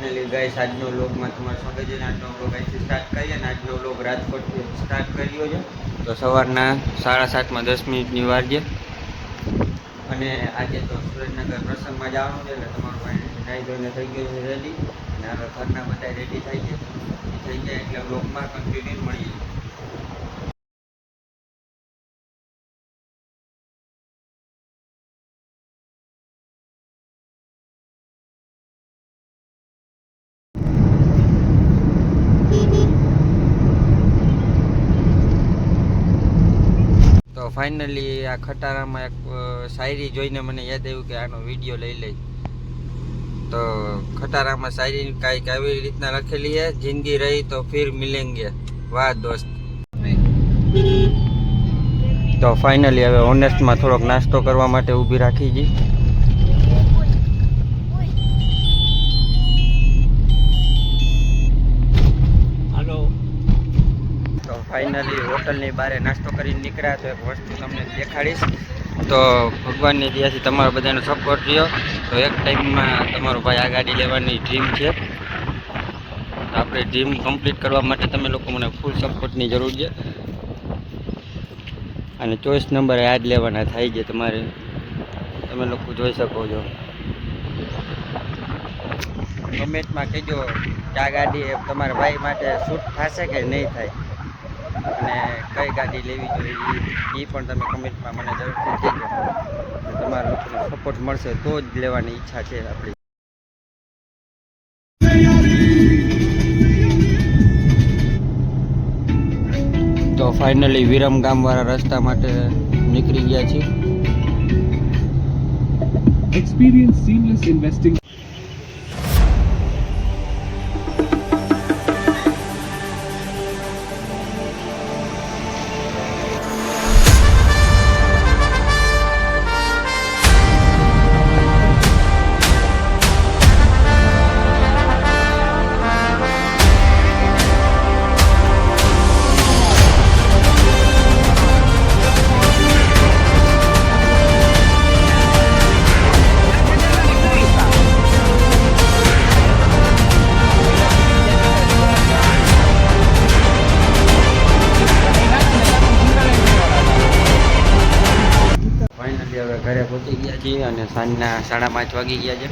Finally guys આજનો વ્લોગમાં તમારું સ્વાગત છે આજનો વ્લોગ અહીંથી સ્ટાર્ટ કરીએ અને આજનો વ્લોગ રાજકોટથી સ્ટાર્ટ કર્યો છે. તો સવારના સાડા સાતમાં દસ મિનિટની વાર છે. અને આજે તો સુરેન્દ્રનગર પ્રસંગમાં જવાનું છે એટલે તમારું ભાઈ નાઈ ધોઈને થઈ ગયું છે રેડી અને હવે ઘરના બધા રેડી થાય છે. થઈ જાય એટલે વ્લોગમાં કન્ટિન્યુ મળીએ. તો ફાઇનલી આ ખટારામાં એક શાયરી જોઈને મને યાદ આવ્યું કે આનો વીડિયો લઈ લઈ. તો ખટારામાં શાયરી કાંઈક આવી રીતના લખેલી છે, જિંદગી રહી તો ફિર મિલેંગે. વાહ, દોસ્ત. તો ફાઇનલી હવે ઓનેસ્ટમાં થોડોક નાસ્તો કરવા માટે ઊભી રાખી જી. ફાઇનલી હોટલની બહાર નાસ્તો કરીને નીકળ્યા તો એક વસ્તુ તમને દેખાડીશ. તો ભગવાનની દયાથી તમારો બધાનો સપોર્ટ રહ્યો. તો એક ટાઈમમાં તમારો ભાઈ આ ગાડી લેવાની ડ્રીમ છે. આપણે ડ્રીમ કમ્પ્લીટ કરવા માટે તમે લોકો મને ફૂલ સપોર્ટની જરૂર છે. અને ચોઈસ નંબર આ જ લેવાના થાય છે તમારે. તમે લોકો જોઈ શકો છો. કમેન્ટમાં કહેજો કે આ ગાડી તમારા ભાઈ માટે શૂટ થશે કે નહીં થાય. કઈ ગાડી લેવી જોઈએ એ પણ તમે કમેન્ટમાં મને જરૂરથી કહેજો તમારા સપોર્ટ મળશે તો જ લેવાની ઈચ્છા છે આપણી તો ફાઇનલી વિરમ ગામવાળા રસ્તા માટે નીકળી ગયા છીએ Experience seamless investing. ફાઇનલી હવે ઘરે પહોંચી ગયા છીએ અને સાંજના સાડા પાંચ વાગી ગયા છે.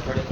થોડીક